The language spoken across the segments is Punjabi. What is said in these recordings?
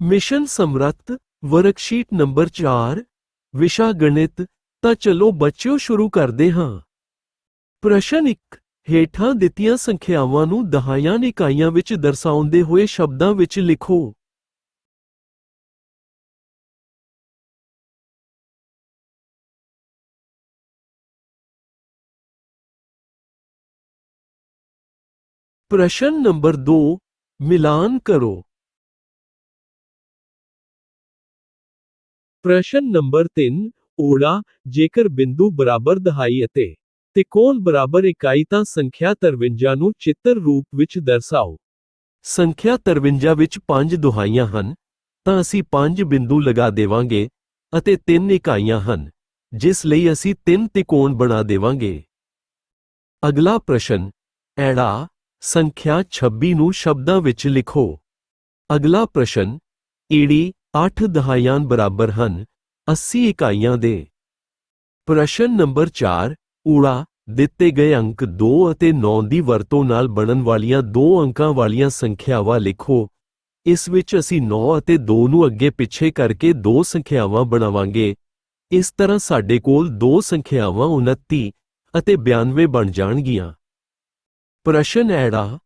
ਮਿਸ਼ਨ ਸਮਰੱਥ, ਵਰਕਸ਼ੀਟ ਨੰਬਰ 4 ਵਿਸ਼ਾ ਗਣਿਤ, ਤਾਂ ਚਲੋ ਬੱਚਿਓ ਸ਼ੁਰੂ ਕਰਦੇ ਹਾਂ। ਪ੍ਰਸ਼ਨ 1 ਹੇਠਾਂ ਦਿੱਤੀਆਂ ਸੰਖਿਆਵਾਂ ਨੂੰ ਦਹਾਈਆਂ ਇਕਾਈਆਂ ਵਿੱਚ ਦਰਸਾਉਂਦੇ ਹੋਏ ਸ਼ਬਦਾਂ ਵਿੱਚ ਲਿਖੋ। ਪ੍ਰਸ਼ਨ ਨੰਬਰ 2 ਮਿਲਾਨ ਕਰੋ। ਪ੍ਰਸ਼ਨ ਨੰਬਰ 3 ਓੜਾ, ਜੇਕਰ ਬਿੰਦੂ ਬਰਾਬਰ ਦਹਾਈ ਅਤੇ ਤਿਕੋਣ ਬਰਾਬਰ ਇਕਾਈ ਤਾਂ ਸੰਖਿਆ 53 ਨੂੰ ਚਿੱਤਰ ਰੂਪ ਵਿੱਚ ਦਰਸਾਓ। ਸੰਖਿਆ 53 ਵਿੱਚ 5 ਦੁਹਾਈਆਂ ਹਨ, ਤਾਂ ਅਸੀਂ 5 ਬਿੰਦੂ ਲਗਾ ਦੇਵਾਂਗੇ ਅਤੇ 3 ਇਕਾਈਆਂ ਹਨ, ਜਿਸ ਲਈ ਅਸੀਂ 3 ਤਿਕੋਣ ਬਣਾ ਦੇਵਾਂਗੇ। ਅਗਲਾ ਪ੍ਰਸ਼ਨ, ਐੜਾ, ਸੰਖਿਆ 26 ਨੂੰ ਸ਼ਬਦਾਂ ਵਿੱਚ ਲਿਖੋ। ਅਗਲਾ ਪ੍ਰਸ਼ਨ, ਈੜੀ 8 ਦਹਾਈਆਂ ਬਰਾਬਰ ਹਨ 80 ਇਕਾਈਆਂ ਦੇ। ਪ੍ਰਸ਼ਨ ਨੰਬਰ 4 ਊੜਾ, ਦਿੱਤੇ ਗਏ ਅੰਕ 2 ਅਤੇ 9 ਦੀ ਵਰਤੋਂ ਨਾਲ ਬਣਨ ਵਾਲੀਆਂ ਦੋ ਅੰਕਾਂ ਵਾਲੀਆਂ ਸੰਖਿਆਵਾਂ ਲਿਖੋ। ਇਸ ਵਿੱਚ ਅਸੀਂ 9 ਅਤੇ 2 ਨੂੰ ਅੱਗੇ ਪਿੱਛੇ ਕਰਕੇ ਦੋ ਸੰਖਿਆਵਾਂ ਬਣਾਵਾਂਗੇ। ਇਸ ਤਰ੍ਹਾਂ ਸਾਡੇ ਕੋਲ ਦੋ ਸੰਖਿਆਵਾਂ 29 ਅਤੇ 92 ਬਣ ਜਾਣਗੀਆਂ। ਪ੍ਰਸ਼ਨ ਐੜਾ,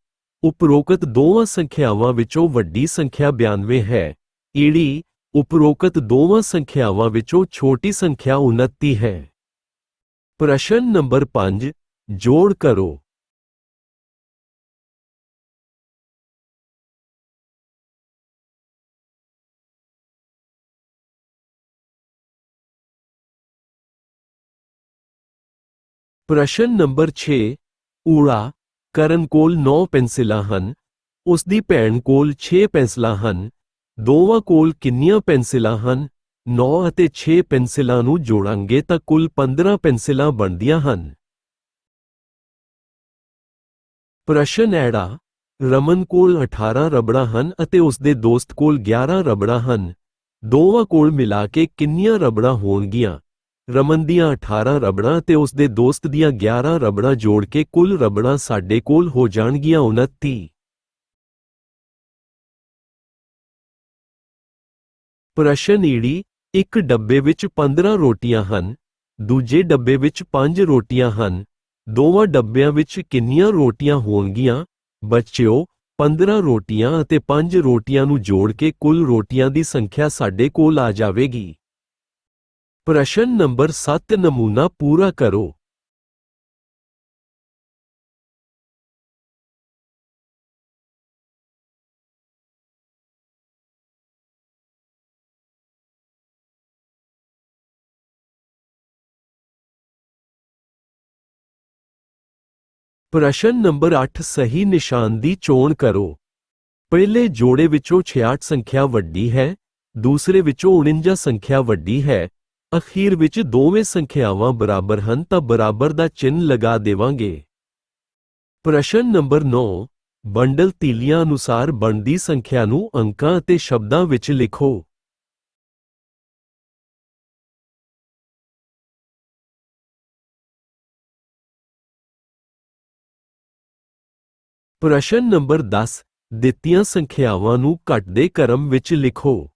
ਉਪਰੋਕਤ ਦੋਵਾਂ ਸੰਖਿਆਵਾਂ ਵਿੱਚੋਂ ਵੱਡੀ ਸੰਖਿਆ 92 ਹੈ। ਈੜੀ ਉਪਰੋਕਤ ਦੋਵਾਂ ਸੰਖਿਆਵਾਂ ਵਿੱਚੋਂ ਛੋਟੀ ਸੰਖਿਆ 29 ਹੈ। ਪ੍ਰਸ਼ਨ ਨੰਬਰ 5 ਜੋੜ ਕਰੋ। ਪ੍ਰਸ਼ਨ ਨੰਬਰ 6 ਊੜਾ ਕਰਨ ਕੋਲ 9 ਪੈਨਸਿਲਾਂ ਹਨ ਉਸ ਦੀ ਭੈਣ ਕੋਲ 6 ਪੈਨਸਿਲਾਂ ਹਨ ਦੋਵਾਂ ਕੋਲ ਕਿੰਨੀਆਂ ਪੈਨਸਿਲਾਂ ਹਨ? 9 ਅਤੇ 6 ਪੈਨਸਿਲਾਂ ਨੂੰ ਜੋੜਾਂਗੇ ਤਾਂ ਕੁੱਲ 15 ਪੈਨਸਿਲਾਂ ਬਣਦੀਆਂ ਹਨ। ਪ੍ਰਸ਼ਨ ਐੜਾ, ਰਮਨ ਕੋਲ 18 ਰਬੜਾਂ ਹਨ ਅਤੇ ਉਸ ਦੇ ਦੋਸਤ ਕੋਲ 11 ਰਬੜਾਂ ਹਨ। ਦੋਵਾਂ ਕੋਲ ਮਿਲਾ ਕੇ ਕਿੰਨੀਆਂ ਰਬੜਾਂ ਹੋਣਗੀਆਂ? ਰਮਨ ਦੀਆਂ 18 ਰਬੜਾਂ ਤੇ ਉਸ ਦੇ ਦੋਸਤ ਦੀਆਂ 11 ਰਬੜਾਂ ਜੋੜ ਕੇ ਕੁੱਲ ਰਬੜਾਂ ਸਾਡੇ ਕੋਲ ਹੋ ਜਾਣਗੀਆਂ 29 ਪ੍ਰਸ਼ਨ ਈੜੀ, ਇੱਕ ਡੱਬੇ ਵਿੱਚ 15 ਰੋਟੀਆਂ ਹਨ, ਦੂਜੇ ਡੱਬੇ ਵਿੱਚ 5 ਰੋਟੀਆਂ ਹਨ, ਦੋਵਾਂ ਡੱਬਿਆਂ ਵਿੱਚ ਕਿੰਨੀਆਂ ਰੋਟੀਆਂ ਹੋਣਗੀਆਂ? ਬੱਚਿਓ 15 ਰੋਟੀਆਂ ਅਤੇ 5 ਰੋਟੀਆਂ ਨੂੰ ਜੋੜ ਕੇ ਕੁੱਲ ਰੋਟੀਆਂ ਦੀ ਸੰਖਿਆ ਸਾਡੇ ਕੋਲ ਆ ਜਾਵੇਗੀ। ਪ੍ਰਸ਼ਨ ਨੰਬਰ 7 ਨਮੂਨਾ ਪੂਰਾ ਕਰੋ। ਪ੍ਰਸ਼ਨ ਨੰਬਰ 8 ਸਹੀ ਨਿਸ਼ਾਨ ਦੀ ਚੋਣ ਕਰੋ। ਪਹਿਲੇ ਜੋੜੇ ਵਿੱਚੋਂ 66 ਸੰਖਿਆ ਵੱਡੀ ਹੈ, ਦੂਸਰੇ ਵਿੱਚੋਂ 49 ਸੰਖਿਆ ਵੱਡੀ ਹੈ, ਅਖੀਰ ਵਿੱਚ ਦੋਵੇਂ ਸੰਖਿਆਵਾਂ ਬਰਾਬਰ ਹਨ ਤਾਂ ਬਰਾਬਰ ਦਾ ਚਿੰਨ੍ਹ ਲਗਾ ਦੇਵਾਂਗੇ। ਪ੍ਰਸ਼ਨ ਨੰਬਰ 9 ਬੰਡਲ ਤੀਲੀਆਂ ਅਨੁਸਾਰ ਬਣਦੀ ਸੰਖਿਆ ਨੂੰ ਅੰਕਾਂ ਅਤੇ ਸ਼ਬਦਾਂ ਵਿੱਚ ਲਿਖੋ। ਪ੍ਰਸ਼ਨ ਨੰਬਰ 10 ਦਿੱਤੀਆਂ ਸੰਖਿਆਵਾਂ ਨੂੰ ਘਟਦੇ ਕ੍ਰਮ ਵਿੱਚ ਲਿਖੋ।